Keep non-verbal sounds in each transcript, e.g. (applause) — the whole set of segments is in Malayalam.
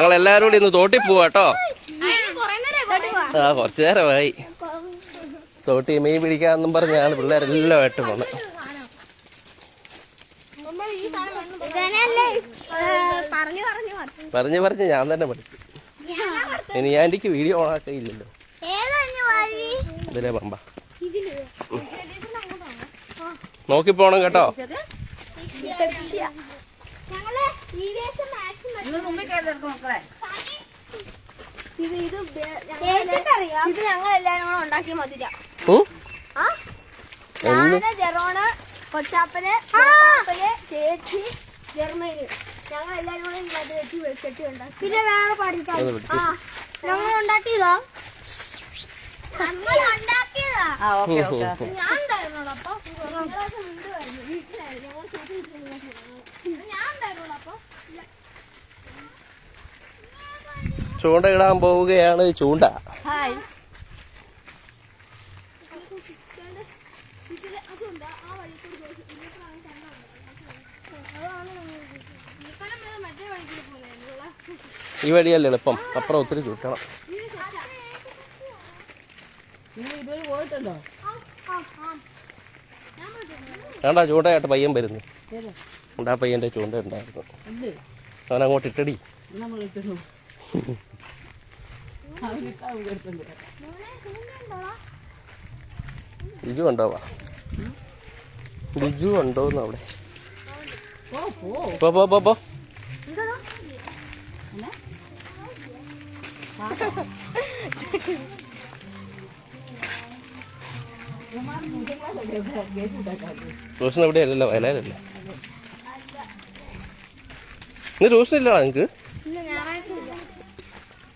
ഞങ്ങൾ എല്ലാവരും കൂടി ഇന്ന് തോട്ടി പോവാ കേട്ടോ. ആ കുറച്ചു നേരമായി. തോട്ടി മീൻ പിടിക്കാന്നും പറഞ്ഞാണ് പിള്ളേരെല്ലാമായിട്ട് പോണത് പറഞ്ഞു പറഞ്ഞു ഞാൻ തന്നെ പഠിച്ചു. ഇനി ഞാൻ എനിക്ക് വീഡിയോ വഴി ഇതിലെ പമ്പ. നോക്കി പോണം കേട്ടോ. ഞങ്ങൾ വീഡിയോസ് മാക്സിമം ഇത് ഇത് ഇത് ഞങ്ങൾ എല്ലാരും കൂടെ ഉണ്ടാക്കിയ മധുര ഉം? ആ? എന്ന്? ഞാൻ ജെറോണ് കൊച്ചാപ്പന് ചേച്ചി ജർമ്മനി ഞങ്ങൾ എല്ലാരും കൂടെ മധുര വെച്ച് വെച്ചിട്ട് ഉണ്ടാക്കി. പിന്നെ വേറെ അത് ആ ഞങ്ങൾ ഉണ്ടാക്കിയതാ? ഞങ്ങൾ ഉണ്ടാക്കിയതാ? ആ ഓക്കെ ഓക്കെ ഞാൻ ഉണ്ടായിരുന്നോളൂ അപ്പൊ വീട്ടിലായിരുന്നു. ഞങ്ങൾ. ഞാൻ ഉണ്ടായിരുന്നോളൂ അപ്പൊ ചൂണ്ട ഇടാൻ പോവുകയാണ് ചൂണ്ട ഹായ് ഇതിൽ അതുണ്ട് ആ വഴി കൂടി പോയി ഇന്നത്തെ വാങ്ങി തന്നതാണ്. അതാണ് നമ്മൾ ഉദ്ദേശിച്ചത്. ഇന്നത്തെ നമ്മൾ ഇടാൻ പോവുകയാണ് ചൂണ്ട. ഈ വഴിയല്ല എളുപ്പം. അപ്പുറം ഒത്തിരി ചുറ്റണം. വേണ്ട ചൂണ്ടയായിട്ട് പയ്യൻ വരുന്നു. ഉണ്ടാ പയ്യന്റെ ചൂണ്ട ഉണ്ടായിരുന്നു. അവനങ്ങോട്ട് അവൻ അങ്ങോട്ട് ഇട്ടടി ബിജു ഉണ്ടാവാ ബിജു ഉണ്ടോന്ന് അവിടെ. പോ പോ പോ വയലാലല്ലേ ഇന്ന് റോഷൻ ഇല്ലടാ ഇല്ല.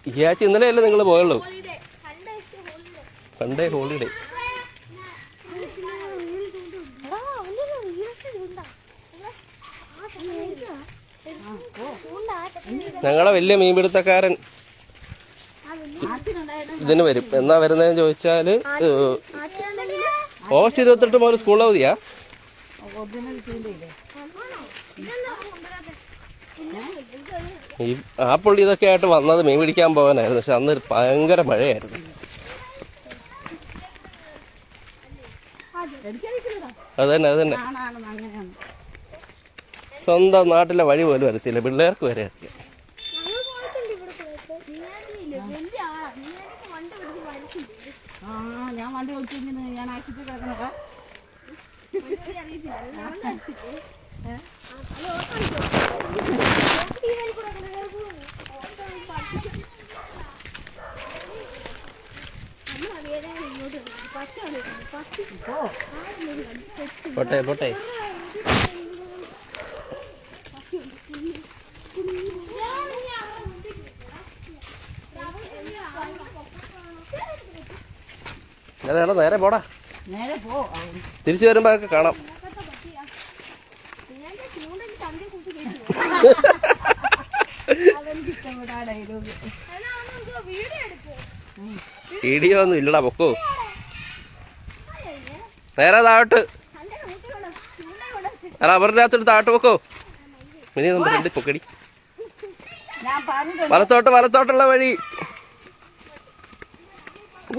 ഈ ആഴ്ച ഇന്നലെ അല്ലേ നിങ്ങൾ പോയുള്ളൂ. Sunday holiday. ഞങ്ങളെ വലിയ മീൻപിടുത്തക്കാരൻ. ഇതിന് വരും. എന്നാ വരുന്നതെന്ന് ചോദിച്ചാൽ ഓഗസ്റ്റ് ഇരുപത്തെട്ട് മുതൽ സ്കൂൾ അവധിയാ? ഈ ആ പുള്ളി ഇതൊക്കെ ആയിട്ട് വന്നത് മീൻ പിടിക്കാൻ പോകാനായിരുന്നു. പക്ഷെ അന്ന് ഭയങ്കര മഴയായിരുന്നു. അത് തന്നെ അത് തന്നെ സ്വന്തം നാട്ടിലെ വഴി പോലും വരത്തില്ല പിള്ളേർക്ക് വരെ അറിയാം. ഞാൻ വണ്ടി ഞാൻ ആശുപത്രി അറിയത്തില്ല. പോട്ടെ പോട്ടെ. നേരെ നേരെ നേരെ പോടാ. നേരെ പോ. തിരിച്ചു വരുമ്പോ കാണാം. (laughs) (laughs) വീഡിയോ എടുക്കോ വീഡിയോ ഒന്നും ഇല്ലടാ പൊക്കോ. നേരെ താഴോട്ട്. അവരുടെ അകത്തോട്ട് താഴോട്ട് പൊക്കോ. മിനി നമ്മൾ രണ്ട് പൊക്കടി. വലത്തോട്ട് വലത്തോട്ടുള്ള വഴി.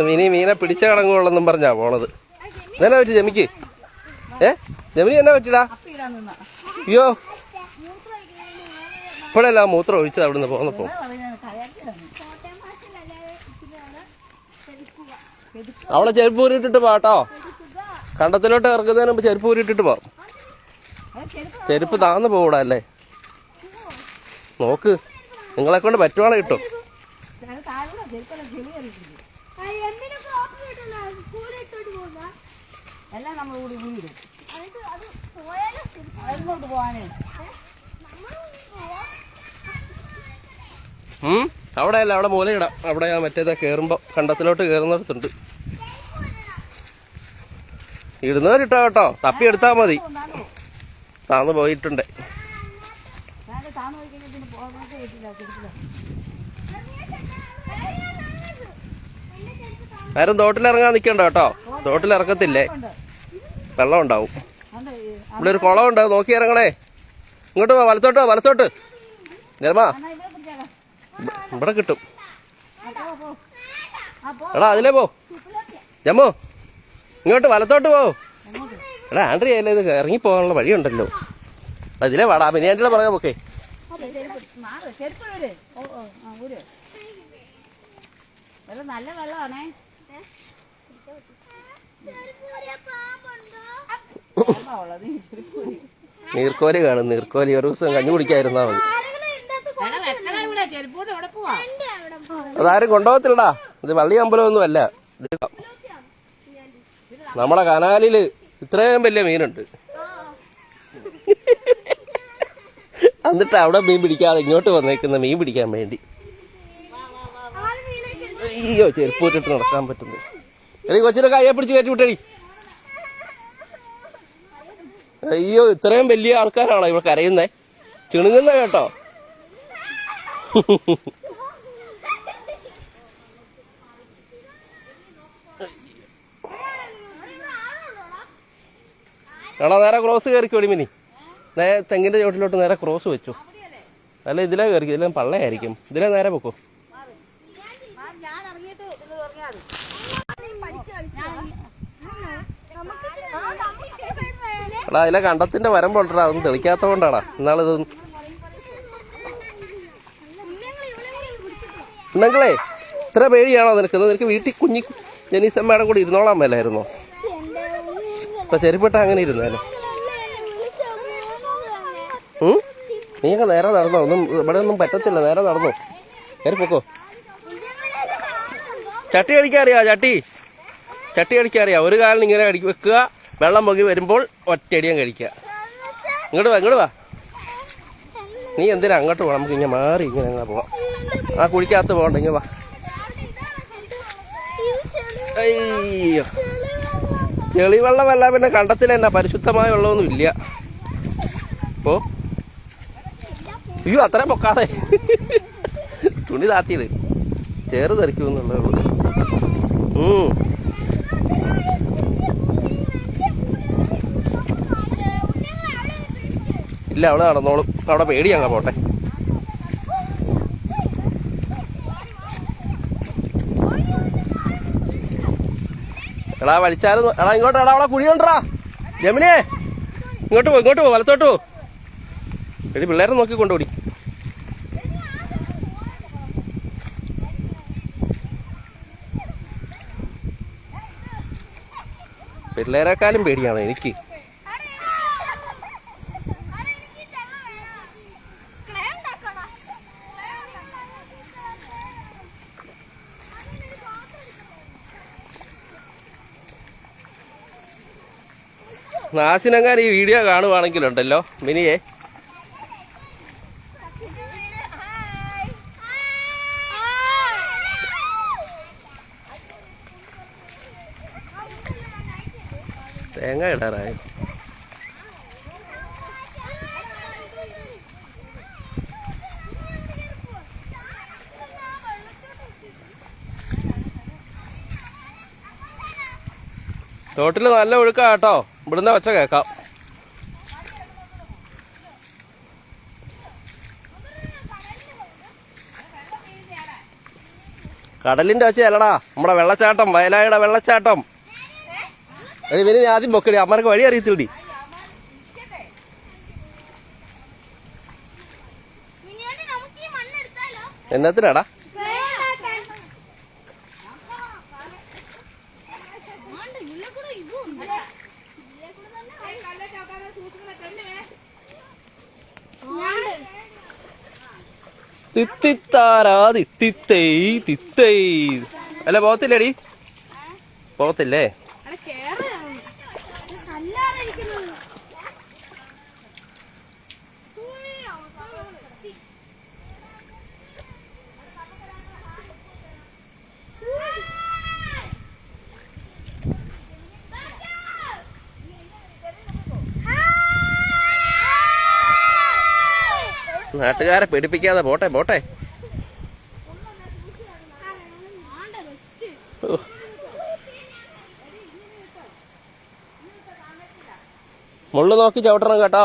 മിനി മീനെ പിടിച്ച കടങ്ങുള്ളെന്നും പറഞ്ഞാ പോണത്. എന്നാ പറ്റി ജമിക്ക്? ഏ? ജമിനി എന്നാ പറ്റിടാ? അയ്യോ. ഇപ്പോഴല്ല മൂത്രം ഒഴിച്ചത് അവിടെ നിന്ന് പോന്നപ്പോ അവളെ ചെരുപ്പ് ഊരിട്ടിട്ട് പോട്ടോ കണ്ടത്തിലോട്ട് ഇറക്കുന്നതിന് മുമ്പ് ചെരുപ്പ് ഊരിട്ടിട്ട് പോവാം. ചെരുപ്പ് താന്ന് പോകൂടാ അല്ലേ? നോക്ക്. നിങ്ങളെ കൊണ്ട് പറ്റുവാണെ കിട്ടും. എല്ലാം നമ്മൾ കൂടി വീട്. പോയാലും? തിരിച്ച് അതിലോട്ട് പോകാനേ നമ്മൾ പോവാ. ഉം അവിടെ അല്ല അവിടെ മൂലയിടാം. അവിടെ ഞാൻ മറ്റേതാ കേറുമ്പോ കണ്ടത്തിലോട്ട് കേറുന്നിടത്തുണ്ട്. ഇടുന്നവരിട്ടോ കേട്ടോ. തപ്പി എടുത്താ മതി. താന്ന് പോയിട്ടുണ്ട്. ആരും തോട്ടിലിറങ്ങാൻ നിക്കണ്ട കേട്ടോ. തോട്ടിലിറക്കത്തില്ലേ? വെള്ളം ഉണ്ടാവും. ഇവിടെ ഒരു കുളം ഉണ്ട്. നോക്കി ഇറങ്ങണേ. ഇങ്ങോട്ട് വലത്തോട്ട് പോ വലത്തോട്ട്. നിർമ്മ. ഇവിടെ കിട്ടും. എടാ അതിലേ പോ. ജമ്മോ ഇങ്ങോട്ട് വലത്തോട്ട് പോ. എടാ ആൻഡ്രി അല്ലേ ഇത് ഇറങ്ങി പോകാനുള്ള വഴിയുണ്ടല്ലോ. അതിലേ വാടാ പിന്നെ ആൻഡ്രിയുടെ പോക്കേ പോക്കെ. നല്ല വെള്ളമാണേ നീർക്കോലി കാണും നീർക്കോലി. ഒരു ദിവസം കഞ്ഞു കുടിക്കായിരുന്നാ മതി. അതാരും കൊണ്ടുപോകത്തില്ലടാ. ഇത് വള്ളി അമ്പലമൊന്നും അല്ല. നമ്മളെ നമ്മുടെ കനാലിൽ ഇത്രയും വലിയ മീനുണ്ട്. എന്നിട്ട് അവിടെ മീൻ പിടിക്കാതെ ഇങ്ങോട്ട് വന്നേക്കുന്ന മീൻ പിടിക്കാൻ വേണ്ടി. അയ്യോ ചെരുപ്പൂറ്റിട്ട് നടക്കാൻ പറ്റുന്നു. എടി കൊച്ചിനെ കയ്യെ പിടിച്ച് കയറ്റി വിട്ടടി. അയ്യോ ഇത്രയും വലിയ ആൾക്കാരാണോ ഇവിടെ കരയുന്നേ? ചിണുങ്ങുന്ന കേട്ടോ. എടാ നേരെ ക്രോസ് കയറിക്കോ മിനി. നേ തെങ്ങിന്റെ ചോട്ടിലോട്ട് നേരെ ക്രോസ് വെച്ചു. അല്ല ഇതിലേ കയറി ഇതിലും പള്ളയായിരിക്കും. ഇതിലേ നേരെ പൊക്കോ. എടാ അതിലെ കണ്ടത്തിന്റെ വരമ്പുണ്ടടാ അതൊന്നും തെളിക്കാത്തോണ്ടാടാ എന്നാളിത് ഉണ്ടെങ്കിലേ ഇത്ര പേടിയാണോ നിനക്ക്? നിനക്ക് വീട്ടിൽ കുഞ്ഞി ജനീസമ്മയുടെ കൂടെ ഇരുന്നോളാൻ മേലായിരുന്നോ? ഇപ്പൊ ചെരുപ്പിട്ട അങ്ങനെ ഇരുന്നാലും? നീയൊക്കെ നേരെ നടന്നോ? ഒന്നും ഇവിടെ ഒന്നും പറ്റത്തില്ല. നേരെ നടന്നോ? കയറി പൊക്കോ. ചട്ടി അടിക്കാൻ ചട്ടി? ചട്ടി അടിക്കാൻ ഒരു കാലിന് ഇങ്ങനെ അടിക്കി വെക്കുക. വെള്ളം പൊങ്ങി വരുമ്പോൾ ഒറ്റയടിയാൻ കഴിക്കുക. ഇങ്ങോട്ട് വാ ഇങ്ങോട്ട് വാ. നീ എന്തിനാ അങ്ങോട്ട് പോകണം നമുക്ക് ഇങ്ങനെ മാറി ഇങ്ങനെ അങ്ങനെ പോവാം. ആ കുഴിക്കകത്ത് പോകണ്ട ഇങ്ങനെ വാ. അയ്യോ. ചെളി വെള്ളമല്ല പിന്നെ കണ്ടത്തിൽ തന്നെ പരിശുദ്ധമായ വെള്ളമൊന്നും ഇല്ല. ഓ അയ്യോ അത്രയും പൊക്കാതെ. തുണി താത്തിയത് ചേറ് തെറിക്കുമെന്നുള്ളേ ഉള്ളൂ. ഉം. ഇല്ല അവിടെ നടന്നോളും. അവിടെ പേടി അങ്ങ് പോട്ടെ. എടാ വലിച്ചാലും എടാ ഇങ്ങോട്ട് എടാ അവിടെ കുഴി കൊണ്ടറാ ജമിനെ ഇങ്ങോട്ട് പോ ഇങ്ങോട്ട് പോ വലത്തോട്ട് പോ. എടി പിള്ളേരെ നോക്കി കൊണ്ടുപോടി പിള്ളേരെക്കാളും പേടിയാണ് എനിക്ക്. നാസിനങ്ങാൻ ഈ വീഡിയോ കാണുവാണെങ്കിലുണ്ടല്ലോ. മിനിയെ. തേങ്ങ ഇടാറായി? തോട്ടിൽ നല്ല ഒഴുക്കാ കേട്ടോ. ഇവിടുന്ന് ഒച്ച കേക്കാം കടലിന്റെ ഒച്ച അല്ലടാ നമ്മുടെ വെള്ളച്ചാട്ടം വയലായുടെ വെള്ളച്ചാട്ടം. ഇവന് നീ ആദ്യം പൊക്കടി അമ്മർക്ക് വഴി അറിയത്തില്ലടി. എന്നത്തിനാടാ? തിത്തിത്താരാ തിത്തിത്തൈ തിത്തൈ. അല്ല പോകത്തില്ലേടി? പോകത്തില്ലേ? നാട്ടുകാരെ പേടിപ്പിക്കാതെ പോട്ടെ പോട്ടെ. മുള്ളു നോക്കി ചവിട്ടണം കേട്ടോ.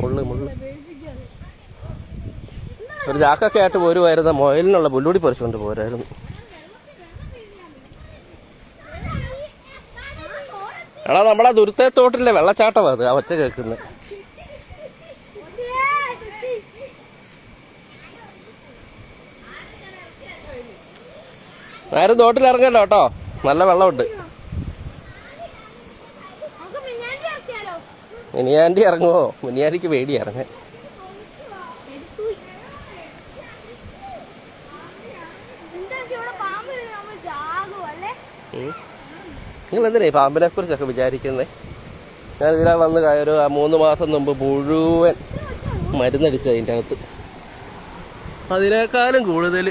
മുള്ളു മുള്ളു. ഒരു ചാക്കൊക്കെ ആയിട്ട് പോരുമായിരുന്നു. മുയലിനുള്ള പുല്ലുടി പറിച്ചുകൊണ്ട് പോരായിരുന്നു. എടാ നമ്മളെ ദുരിതത്തോട്ടിലെ വെള്ളച്ചാട്ടമാണ് അത്. ഒറ്റ കേൾക്കുന്നത് നേരം തോട്ടിൽ ഇറങ്ങല്ലോ കേട്ടോ. നല്ല വെള്ളമുണ്ട്. മിനിയാന്റി ഇറങ്ങുമോ മിനിയാന്റിക്ക് പേടി ഇറങ്ങാൻ. നിങ്ങൾ എന്തിനാ പാമ്പിനെ കുറിച്ചൊക്കെ വിചാരിക്കുന്നത് ഞാൻ ഇതിലാ വന്ന് ഒരു മൂന്ന് മാസം മുമ്പ് മുഴുവൻ മരുന്നടിച്ചതിന്റെ അകത്ത്. അതിനേക്കാളും കൂടുതൽ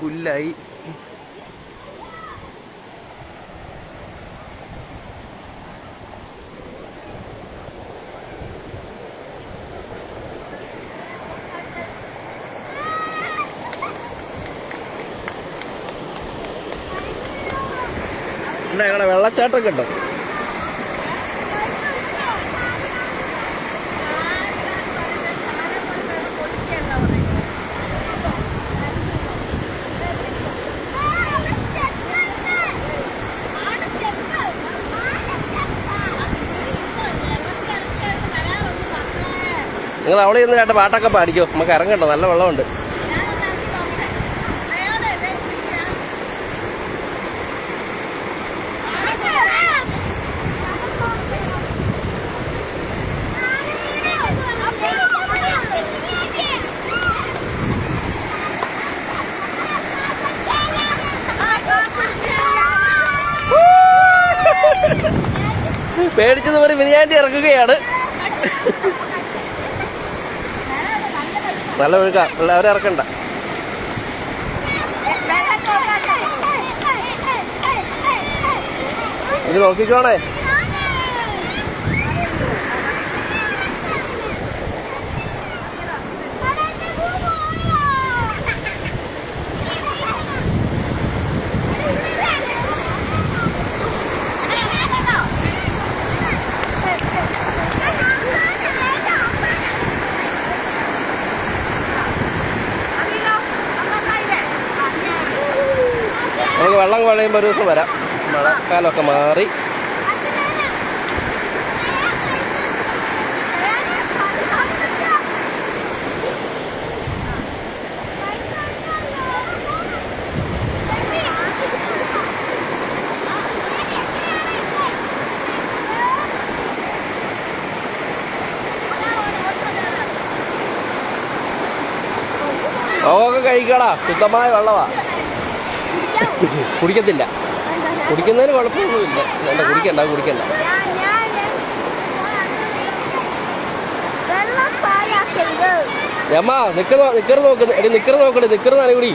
പുല്ലായി. ഞങ്ങളുടെ വെള്ളച്ചാട്ടം കണ്ടോ നിങ്ങൾ അവിടെ ഇരുന്ന് രണ്ട് പാട്ടൊക്കെ പാടിക്കോ. നമുക്ക് ഇറങ്ങണ്ടോ നല്ല വെള്ളമുണ്ട്. പേടിച്ചത് ഒരു ബിരിയാണി ഇറക്കുകയാണ് നല്ല ഒഴുക്കാ അവരെ ഇറക്കണ്ട ഇത് നോക്കിക്കോണേ കുഴയുമ്പോൾ ഒരു ദിവസം വരാം. മഴക്കാലമൊക്കെ മാറി. ഒക്കെ കഴിക്കടാ. ശുദ്ധമായ വെള്ളമാ. കുടിക്കത്തില്ല. കുടിക്കുന്നതിന് കുഴപ്പമൊന്നുമില്ല. വേണ്ട കുടിക്കണ്ട കുടിക്കണ്ട. വെള്ളം നിക്കർ അമ്മ നിക്കറ് നിക്കറ് നോക്ക് എടി നിക്കറ് നോക്കണേ നിക്കറ് നനകുടി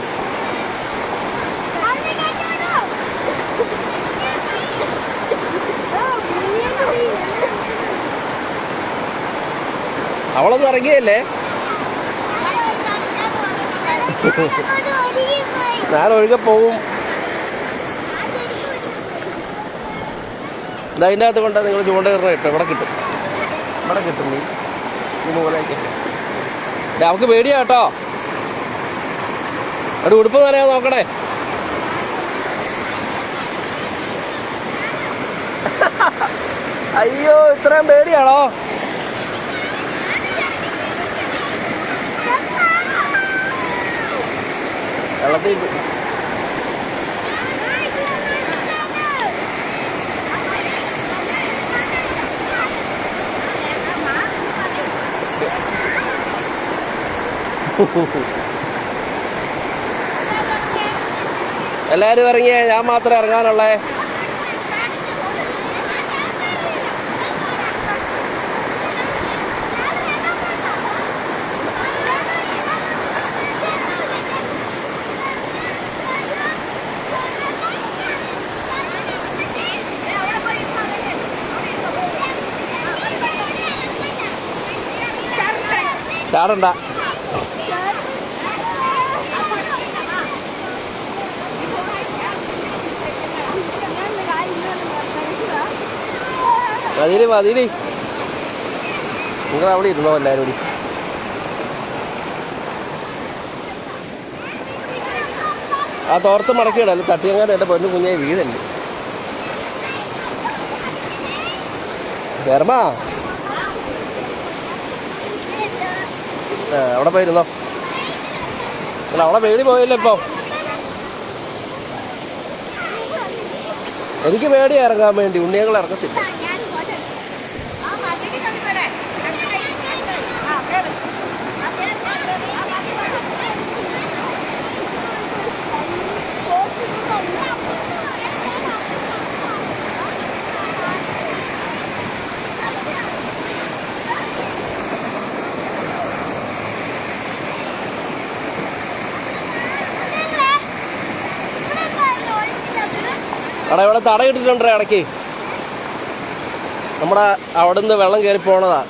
അവളൊന്നും ഇറങ്ങിയല്ലേ? (laughs) ഞാൻ ഒഴുകെ പോവും. അതിന്റെ അകത്ത് കൊണ്ടാ നിങ്ങൾ ചൂണ്ടയിടണം കിട്ടും ഇവിടെ കിട്ടും. ഇവിടെ കിട്ടും നീ ഈ മൂലയ്ക്ക് അവക്ക് പേടിയാ കേട്ടോ. അവിടെ ഉടുപ്പ് നനയാ നോക്കണേ. അയ്യോ ഇത്രയും പേടിയാണോ? വെള്ളത്തിൽ എല്ലാരും ഇറങ്ങിയേ ഞാൻ മാത്രമേ ഇറങ്ങാനുള്ളേ. ചാടണ്ട. മതിയിൽ മതിയിൽ. നിങ്ങൾ അവിടെ ഇരുന്നോ എല്ലാവരും കൂടി? ആ തോർത്ത് മടക്കിയിട. അല്ല തട്ടിയങ്ങാൻ എന്റെ പൊന്നു കുഞ്ഞെ വീടല്ലേ വേർമാ അവിടെ പോയിരുന്നോ അല്ല അവിടെ പേടി പോയില്ലേ ഇപ്പോ. എനിക്ക് പേടി ഇറങ്ങാൻ വേണ്ടി. ഉണ്ണിയങ്ങൾ ഇറങ്ങത്തില്ല. എടാ ഇവിടെ തടയിട്ടിട്ടുണ്ട് ഇടയ്ക്ക്? നമ്മുടെ അവിടുന്ന് വെള്ളം കയറി പോണതാ.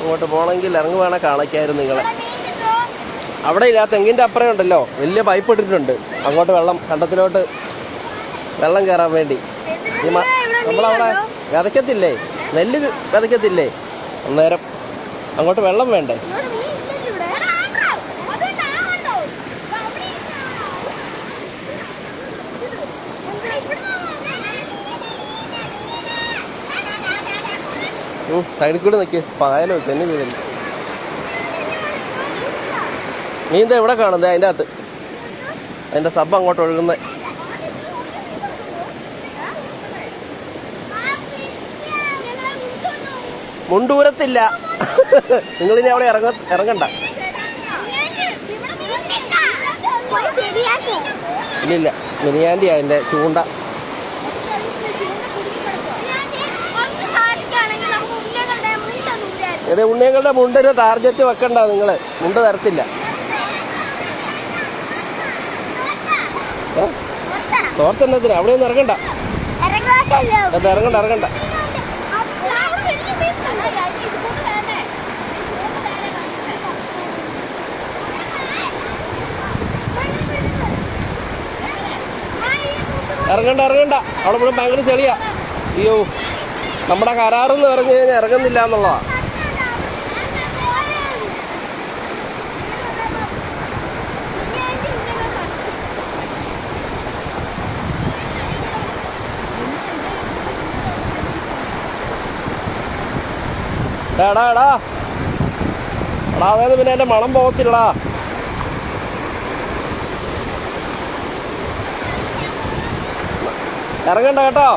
അങ്ങോട്ട് പോകണമെങ്കിൽ ഇറങ്ങി വേണേ കാണിക്കായിരുന്നു നിങ്ങളെ. അവിടെ ഇല്ല തെങ്ങിന്റെ അപ്പുറം ഉണ്ടല്ലോ. വലിയ പൈപ്പ് ഇട്ടിട്ടുണ്ട്. അങ്ങോട്ട് വെള്ളം കണ്ടത്തിലോട്ട് വെള്ളം കയറാൻ വേണ്ടി. ഈ നമ്മളവിടെ വിതയ്ക്കത്തില്ലേ? നെല്ല് വിതയ്ക്കത്തില്ലേ? അന്നേരം അങ്ങോട്ട് വെള്ളം വേണ്ടേ? സൈഡിൽ കൂടെ നിൽക്കി പായലോ തന്നെ വീതല്ല നീന്ത എന്താ എവിടെ കാണുന്നത് അതിന്റെ അകത്ത്. അതിന്റെ സബ് അങ്ങോട്ട് ഒഴുകുന്നത് മുണ്ടൂരത്തില്ല. നിങ്ങളിനി അവിടെ ഇറങ്ങ ഇറങ്ങണ്ട. ഇല്ലില്ല. മിനിയാന്റെ അതിന്റെ ചൂണ്ട. ഇത് ഉണ്ണിയങ്ങളുടെ മുണ്ടിന് ടാർഗറ്റ് വെക്കണ്ട നിങ്ങൾ മുണ്ട് തരത്തില്ല? തോർത്തെന്നത്തിന് അവിടെ ഒന്നും ഇറങ്ങണ്ട. അത് ഇറങ്ങണ്ട ഇറങ്ങണ്ട. ഇറങ്ങണ്ട ഇറങ്ങണ്ട. അവിടെ ഭയങ്കര ചെളിയാ. അയ്യോ നമ്മുടെ കരാറെന്ന് പറഞ്ഞു കഴിഞ്ഞാൽ ഇറങ്ങുന്നില്ല എന്നുള്ളതാ. എടാ എടാ എടാ. അതായത് പിന്നെ എന്റെ മണം പോകത്തില്ലടാ. ഇറങ്ങണ്ട കേട്ടോ.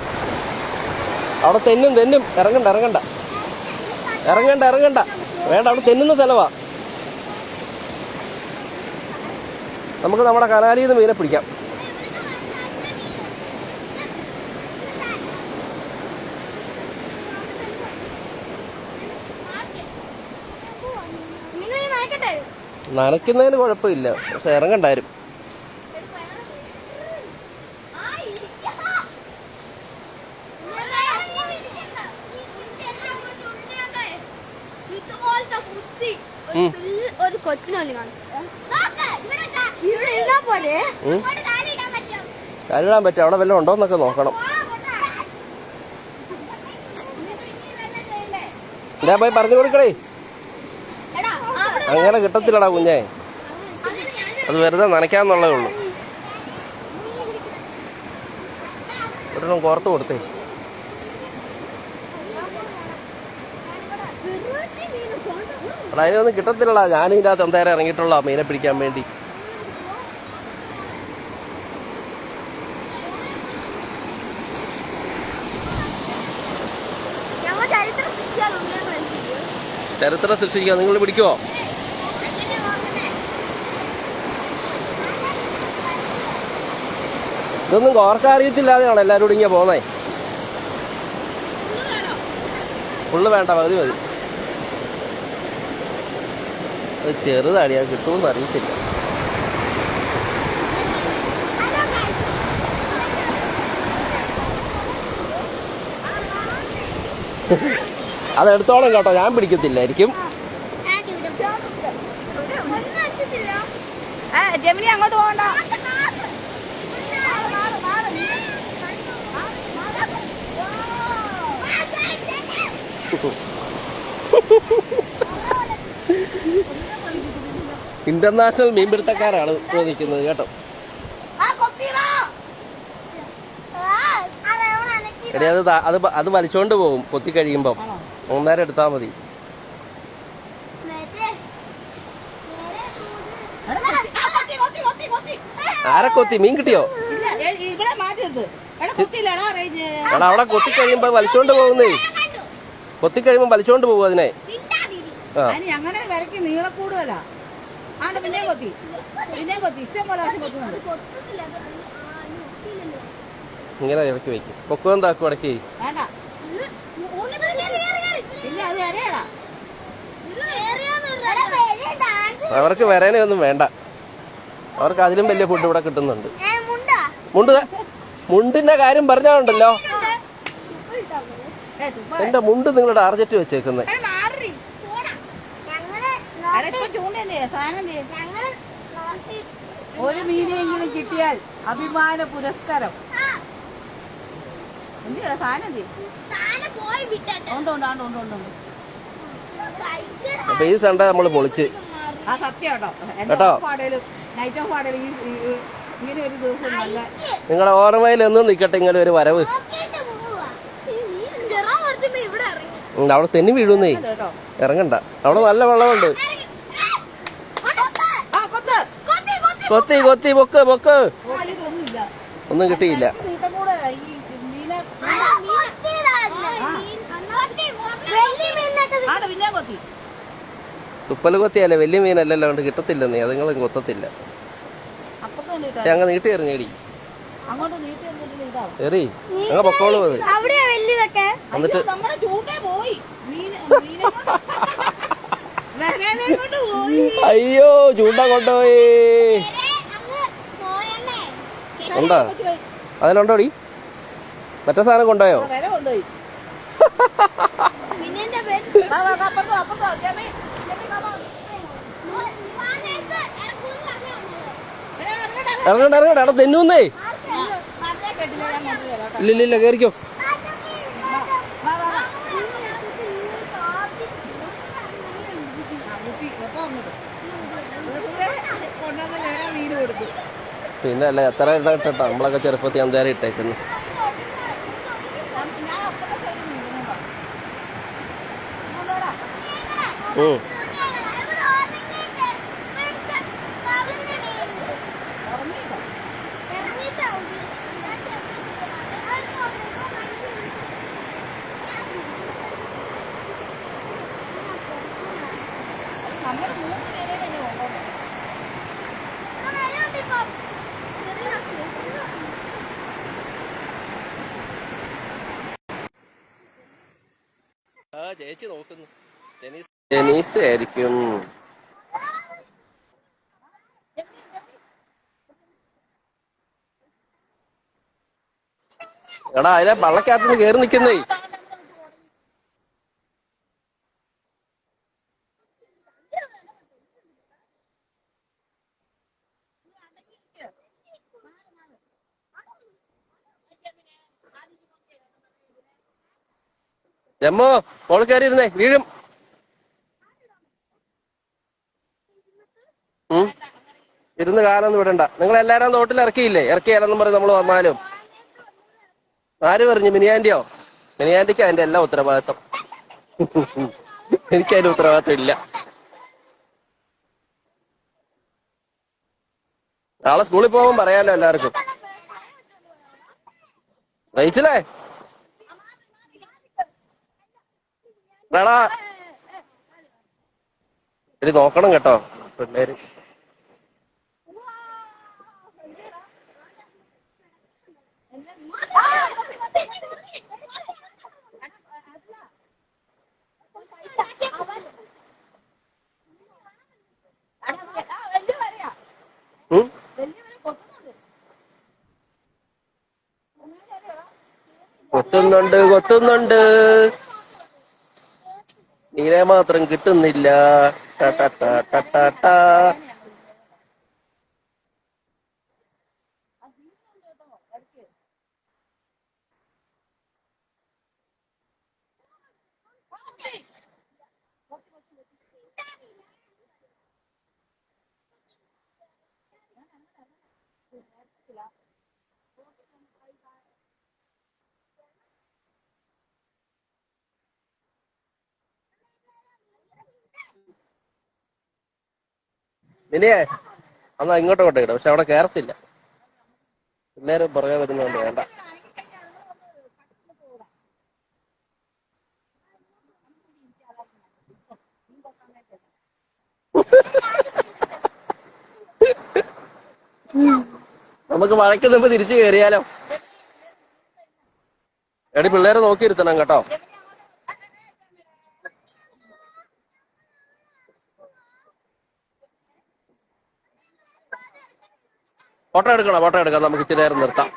അവിടെ തെന്നും തെന്നും ഇറങ്ങണ്ട ഇറങ്ങണ്ട. ഇറങ്ങണ്ട ഇറങ്ങണ്ട. വേണ്ട അവിടെ തെന്നുന്ന സ്ഥലവാ നമുക്ക് നമ്മുടെ കനാലിയിൽ നിന്ന് മീനെ പിടിക്കാം. നനയ്ക്കുന്നതിന് കുഴപ്പമില്ല. പക്ഷെ ഇറങ്ങണ്ടാരും. ഉം. ഒരു. കരുടാൻ പറ്റും. അവിടെ വല്ലതും ഉണ്ടോന്നൊക്കെ നോക്കണം. ഞാൻ പോയി പറഞ്ഞു കൊടുക്കണേ അങ്ങനെ കിട്ടത്തില്ലടാ കുഞ്ഞെ. അത് വെറുതെ നനയ്ക്കാന്നുള്ളതേ ഉള്ളൂ. ഒരെണ്ണം കോർത്ത് കൊടുത്തേ. എടാ അതിനൊന്നും കിട്ടത്തില്ലടാ. ഞാനും ഇതിനകത്ത് എന്തേരം ഇറങ്ങിയിട്ടുള്ള മീനെ പിടിക്കാൻ വേണ്ടി. ചരിത്രം സൃഷ്ടിക്കാം സൃഷ്ടിക്കുക. നിങ്ങൾ പിടിക്കുവോ? ഇതൊന്നും കോർക്ക അറിയത്തില്ലാതെയാണ് എല്ലാവരും കൂടി ഇങ്ങനെ പോന്നേ. ഫുള്ള് വേണ്ട പകുതി മതി. അത് ചെറുതാടി അത് കിട്ടുമെന്ന് അറിയത്തില്ല. അതെടുത്തോളം കേട്ടോ ഞാൻ പിടിക്കത്തില്ലായിരിക്കും. ജമിനി അങ്ങോട്ട് പോകണ്ട. ഇന്റർനാഷണൽ മീൻപിടുത്തക്കാരാണ് ഇപ്പോൾ നിൽക്കുന്നത് കേട്ടോ എടി അത് അത് അത് വലിച്ചോണ്ട് പോകും കൊത്തി കഴിയുമ്പം. മൂന്നേരം എടുത്താ എടുത്താൽ മതി. ആരെ കൊത്തി? മീൻ കിട്ടിയോ? എടാ അവിടെ കൊത്തി കഴിയുമ്പോ വലിച്ചോണ്ട് പോകുന്നേ. കണ്ടു. കൊത്തി കഴിയുമ്പോ വലിച്ചോണ്ട് പോകും അതിനെ. മിണ്ടാതിരി. ആ. അതിന് ഞങ്ങളുടെ വരയ്ക്ക് നീള കൂടുതലാ. ആണ്ട് പിന്നെയും കൊത്തി പിന്നെയും കൊത്തി ഇഷ്ടം പോലെ ആവശ്യം കൊത്തുന്നുണ്ട് കൊത്തുന്നില്ല, അത് ആ, ഇനി ഒട്ടിയില്ലല്ലോ. ഇങ്ങനെ ഇറക്കി വെക്കും. പൊക്കവും താക്കും ഇടയ്ക്ക്? വേണ്ട. ഇല്ല അത് വരെയടാ അവർക്ക് വരാനൊന്നും വേണ്ട. അവർക്ക് അതിലും വലിയ ഫുഡ് ഇവിടെ കിട്ടുന്നുണ്ട്. മുണ്ടാ? മുണ്ട് മുണ്ടിന്റെ കാര്യം പറഞ്ഞാണ്ടല്ലോ ഇതുണ്ട്. ഉപ്പ് ഇട്ടാ മതി. ഏ തുപ്പ എന്റെ മുണ്ട് നിങ്ങളുടെ അർജറ്റ് വെച്ചേക്കുന്നത് ഒരു മീനെങ്കിലും കിട്ടിയാൽ അഭിമാന പുരസ്കാരം. എന്തിനാ സാധനം ഉണ്ട് ഉണ്ട് ഉണ്ട് ഉണ്ട്. അപ്പൊ ഈ സണ്ട നമ്മൾ പൊളിച്ച്. ആ സത്യം കേട്ടോ. നിങ്ങളുടെ ഓർമ്മയിൽ എന്നും നിക്കട്ടെ ഇങ്ങനെ ഒരു വരവ് നോക്കിയിട്ട് പോവാ. ജെറോം കുറച്ചുമ്പോ ഇവിടെ ഇറങ്ങി. ഉം, അവിടെ തെന്നി വീഴുന്നേ. ഇറങ്ങണ്ട. അവിടെ നല്ല വെള്ളമുണ്ട്. ആ കൊത്ത്. കൊത്തി, കൊത്തി. കൊത്തി കൊത്തി പൊക്ക്. പൊക്ക് ഒന്നും കിട്ടിയില്ല. തുപ്പൽ കൊത്തിയല്ലേ വലിയ മീനല്ലല്ലോ അതുകൊണ്ട് കിട്ടത്തില്ലെന്നേ. അതുങ്ങളും കൊത്തത്തില്ല. ഞങ്ങൾ നീട്ടി എറിഞ്ഞേടി. എറി ഞങ്ങൾ പൊക്കോളൂ അത് എന്നിട്ട് അയ്യോ, നമ്മുടെ ചൂണ്ടേ കൊണ്ടോയി ഉണ്ടോ? അതിലുണ്ടോടി മറ്റേ സാധനം കൊണ്ടുപോയോ? ഇറങ്ങടാ, ഇറങ്ങണ്ട ഇറങ്ങണ്ട അവിടെ തെന്നുന്നേ ആ, പറഞ്ഞേ കേട്ടില്ല ഞാൻ കൊണ്ടുവരാം കേട്ടോ. ഇല്ല ഇല്ല നേരെ പിന്നെ അല്ല എത്ര ഇട്ടിട്ടാ? നമ്മളൊക്കെ ചെറുപ്പത്തിൽ അന്തേരം ഇട്ടേക്കുന്നു. ഉം ഇവിടെ ഉറങ്ങിയിട്ട് ഇവിടുത്തെ കവിളിന്റെ മേലിൽ ഉറങ്ങിയില്ല. ഇറങ്ങിയിട്ടാ ഉള്ളു. നമ്മൾ മൂന്ന് പേരെ തന്നെ കൊണ്ടുവന്നു ആ വെള്ളമുണ്ട് ഇപ്പം. ചെറിയ ആ ചേച്ചി നോക്കുന്നു ആയിരിക്കും എടാ അതിലെ വള്ളക്കകത്തുനിന്ന് കേറി നിക്കുന്നേ ജമ്മു മോൾ കയറി ഇരുന്നേ വീഴും ഉം. ഇരുന്ന് കാലൊന്നും വിടണ്ട. നിങ്ങൾ എല്ലാരും തോട്ടിൽ ഇറക്കിയില്ലേ? ഇറക്കിയാലെന്നും പറഞ്ഞ് നമ്മൾ വന്നാലും. ആര് പറഞ്ഞു? മിനിയാന്റിയോ? മിനിയാന്റിക്ക് അതിന്റെ എല്ലാ ഉത്തരവാദിത്വം. എനിക്ക് അതിന്റെ ഉത്തരവാദിത്വം ഇല്ല. നാളെ സ്കൂളിൽ പോകുമ്പോൾ പറയാലോ എല്ലാവർക്കും. റയിച്ചില്ലേ എടാ. നോക്കണം കേട്ടോ പിള്ളേര്. കൊത്തുന്നുണ്ട് കൊത്തുന്നുണ്ട്. നീരെ മാത്രം കിട്ടുന്നില്ല. ടാ ടാ ടാ ടാ. നിനയെ എന്നാ ഇങ്ങോട്ട് കൊണ്ടേ പക്ഷെ അവിടെ കേറത്തില്ല. പിള്ളേര് പുറകെ വരുന്നോണ്ട് വേണ്ട. നമുക്ക് മഴയ്ക്ക് മുമ്പ് തിരിച്ചു കയറിയാലോ എടി പിള്ളേരെ നോക്കിയിരുത്തണം കേട്ടോ. ഫോട്ടോ എടുക്കണം? ഫോട്ടോ എടുക്കാം. നമുക്ക് ഇച്ചിരി നേരം നിർത്താം.